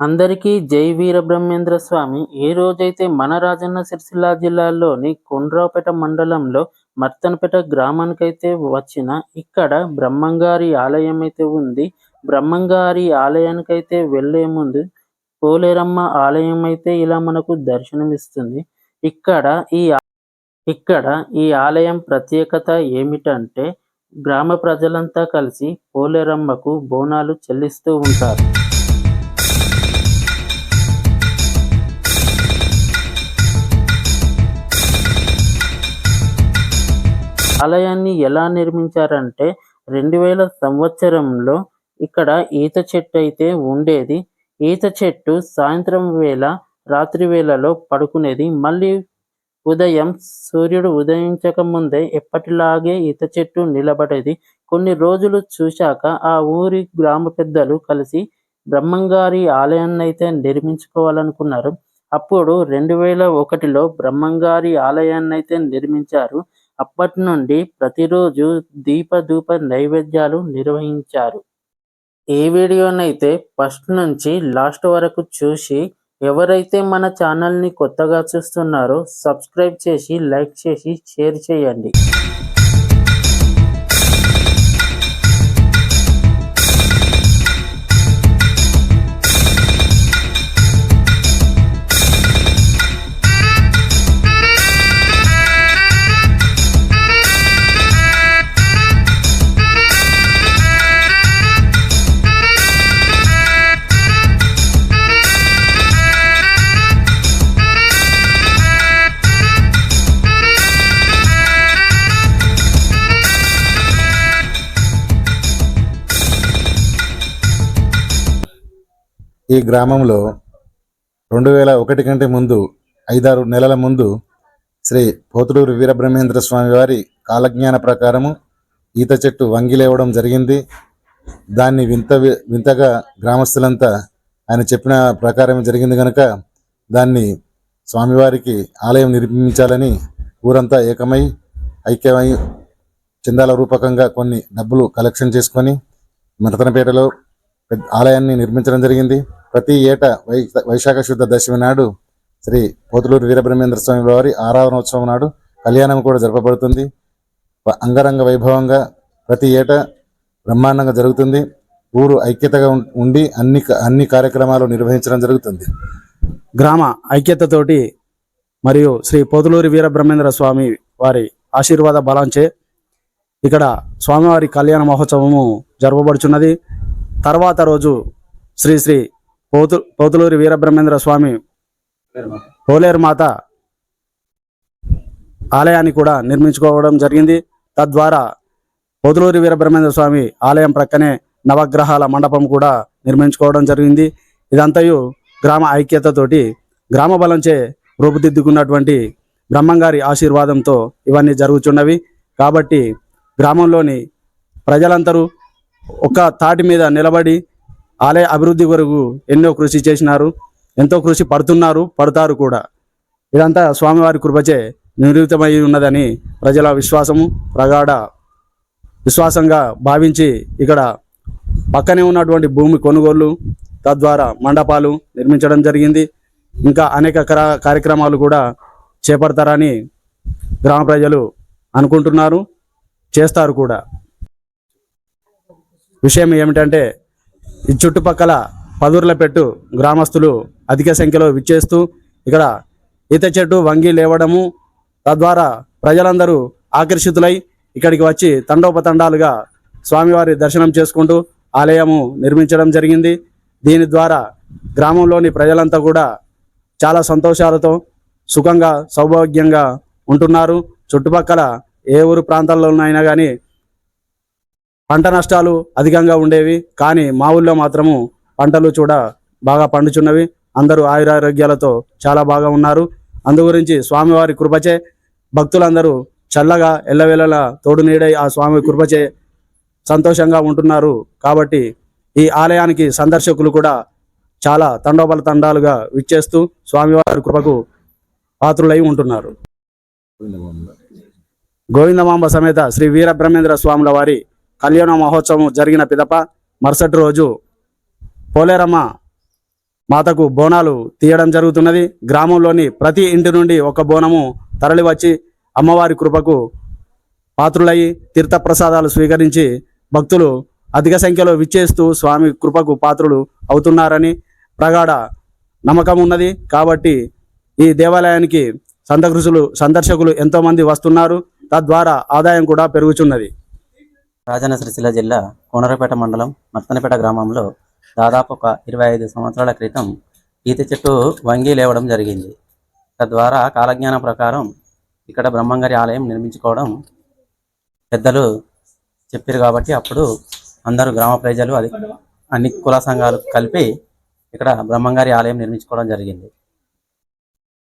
అందరికీ జై వీరబ్రహ్మేంద్ర స్వామి. ఏ రోజైతే మన రాజన్న సిరిసిల్ల జిల్లాలోని కొండ్రాపేట మండలంలో మర్తనపేట గ్రామానికైతే వచ్చిన ఇక్కడ బ్రహ్మంగారి ఆలయం అయితే ఉంది. బ్రహ్మంగారి ఆలయానికైతే వెళ్ళే ముందు పోలేరమ్మ ఆలయం అయితే ఇలా మనకు దర్శనమిస్తుంది. ఇక్కడ ఈ ఆ- ఇక్కడ ఈ ఆలయం ప్రత్యేకత ఏమిటంటే గ్రామ ప్రజలంతా కలిసి పోలేరమ్మకు బోనాలు చెల్లిస్తూ ఉంటారు. ఆలయాన్ని ఎలా నిర్మించారంటే రెండు వేల సంవత్సరంలో ఇక్కడ ఈత చెట్టు అయితే ఉండేది. ఈత చెట్టు సాయంత్రం వేళ రాత్రి వేళలో పడుకునేది. మళ్ళీ ఉదయం సూర్యుడు ఉదయించక ముందే ఎప్పటిలాగే ఈత చెట్టు నిలబడేది. కొన్ని రోజులు చూశాక ఆ ఊరి గ్రామ పెద్దలు కలిసి బ్రహ్మంగారి ఆలయాన్ని అయితే నిర్మించుకోవాలనుకున్నారు. అప్పుడు రెండు వేల ఒకటిలో బ్రహ్మంగారి ఆలయాన్ని అయితే నిర్మించారు. అప్పటి నుండి ప్రతిరోజు దీపధూప నైవేద్యాలు నిర్వహించారు. ఈ వీడియోనైతే ఫస్ట్ నుంచి లాస్ట్ వరకు చూసి ఎవరైతే మన ఛానల్ని కొత్తగా చూస్తున్నారో సబ్స్క్రైబ్ చేసి లైక్ చేసి షేర్ చేయండి. ఈ గ్రామంలో రెండు వేల ఒకటి కంటే ముందు ఐదారు నెలల ముందు శ్రీ పోతులూరు వీరబ్రహ్మేంద్ర స్వామి వారి కాలజ్ఞాన ప్రకారము ఈత చెట్టు వంగిలేవడం జరిగింది. దాన్ని వింత వింతగా గ్రామస్తులంతా ఆయన చెప్పిన ప్రకారం జరిగింది కనుక దాన్ని స్వామివారికి ఆలయం నిర్మించాలని ఊరంతా ఏకమై ఐక్యమై చందాల రూపకంగా కొన్ని డబ్బులు కలెక్షన్ చేసుకొని మరతనపేటలో పెద్ద ఆలయాన్ని నిర్మించడం జరిగింది. ప్రతి ఏటా వై వైశాఖ శుద్ధ దశమి నాడు శ్రీ పోతులూరు వీరబ్రహ్మేంద్ర స్వామి వారి ఆరాధనోత్సవం నాడు కళ్యాణం కూడా జరపబడుతుంది. అంగరంగ వైభవంగా ప్రతి ఏటా బ్రహ్మాండంగా జరుగుతుంది. ఊరు ఐక్యతగా ఉండి అన్ని అన్ని కార్యక్రమాలు నిర్వహించడం జరుగుతుంది. గ్రామ ఐక్యతతోటి మరియు శ్రీ పోతులూరి వీరబ్రహ్మేంద్ర స్వామి వారి ఆశీర్వాద బలంచే ఇక్కడ స్వామివారి కళ్యాణ మహోత్సవము జరపబడుచున్నది. తర్వాత రోజు శ్రీ శ్రీ పోతు పోతులూరి వీరబ్రహ్మేంద్ర స్వామి పోలేరు మాత ఆలయాన్ని కూడా నిర్మించుకోవడం జరిగింది. తద్వారా పోతులూరి వీరబ్రహ్మేంద్ర స్వామి ఆలయం ప్రక్కనే నవగ్రహాల మండపం కూడా నిర్మించుకోవడం జరిగింది. ఇదంతయు గ్రామ ఐక్యతతోటి గ్రామ బలంచే రూపుదిద్దుకున్నటువంటి బ్రహ్మంగారి ఆశీర్వాదంతో ఇవన్నీ జరుగుతున్నవి కాబట్టి గ్రామంలోని ప్రజలందరూ ఒక తాటి మీద నిలబడి ఆలయ అభివృద్ధి కొరకు ఎన్నో కృషి చేసినారు ఎంతో కృషి పడుతున్నారు పడతారు కూడా. ఇదంతా స్వామివారి కృపచే నిరూపితమై ఉన్నదని ప్రజల విశ్వాసము ప్రగాఢ విశ్వాసంగా భావించి ఇక్కడ పక్కనే ఉన్నటువంటి భూమి కొనుగోలు తద్వారా మండపాలు నిర్మించడం జరిగింది. ఇంకా అనేక కార్యక్రమాలు కూడా చేపడతారని గ్రామ ప్రజలు అనుకుంటున్నారు చేస్తారు కూడా. విషయం ఏమిటంటే ఈ చుట్టుపక్కల పదూర్ల పెట్టు గ్రామస్తులు అధిక సంఖ్యలో విచ్చేస్తూ ఇక్కడ ఈత చెట్టు వంగి లేవడము తద్వారా ప్రజలందరూ ఆకర్షితులై ఇక్కడికి వచ్చి తండోపతండాలుగా స్వామివారి దర్శనం చేసుకుంటూ ఆలయము నిర్మించడం జరిగింది. దీని ద్వారా గ్రామంలోని ప్రజలంతా కూడా చాలా సంతోషాలతో సుఖంగా సౌభాగ్యంగా ఉంటున్నారు. చుట్టుపక్కల ఏ ఊరు ప్రాంతాల్లోనైనా కానీ పంట నష్టాలు అధికంగా ఉండేవి కానీ మా ఊళ్ళో మాత్రము పంటలు చూడ బాగా పండుచున్నవి. అందరూ ఆయురారోగ్యాలతో చాలా బాగా ఉన్నారు. అందు గురించి స్వామివారి కృపచే భక్తులందరూ చల్లగా ఎల్లవేళలా తోడు నీడై ఆ స్వామి కృపచే సంతోషంగా ఉంటున్నారు. కాబట్టి ఈ ఆలయానికి సందర్శకులు కూడా చాలా తండోబల తండాలుగా విచ్చేస్తూ స్వామివారి కృపకు పాత్రులై ఉంటున్నారు. గోవిందమాంబ. సమేత శ్రీ వీరబ్రహ్మేంద్ర స్వాముల వారి కళ్యాణ మహోత్సవం జరిగిన పిదప మరుసటి రోజు పోలేరమ్మ మాతకు బోనాలు తీయడం జరుగుతున్నది. గ్రామంలోని ప్రతి ఇంటి నుండి ఒక బోనము తరలివచ్చి అమ్మవారి కృపకు పాత్రులయ్యి తీర్థప్రసాదాలు స్వీకరించి భక్తులు అధిక సంఖ్యలో విచ్చేస్తూ స్వామి కృపకు పాత్రులు అవుతున్నారని ప్రగాఢ నమ్మకం ఉన్నది. కాబట్టి ఈ దేవాలయానికి సందర్శకులు సందర్శకులు ఎంతోమంది వస్తున్నారు. తద్వారా ఆదాయం కూడా పెరుగుచున్నది. రాజన్న సిరిసిల్ల జిల్లా కోనరపేట మండలం నర్తనపేట గ్రామంలో దాదాపు ఒక ఇరవై ఐదు సంవత్సరాల క్రితం ఈత చెట్టు వంగి లేవడం జరిగింది. తద్వారా కాలజ్ఞానం ప్రకారం ఇక్కడ బ్రహ్మంగారి ఆలయం నిర్మించుకోవడం పెద్దలు చెప్పారు కాబట్టి అప్పుడు అందరూ గ్రామ ప్రజలు అది అన్ని కుల సంఘాలు కలిపి ఇక్కడ బ్రహ్మంగారి ఆలయం నిర్మించుకోవడం జరిగింది.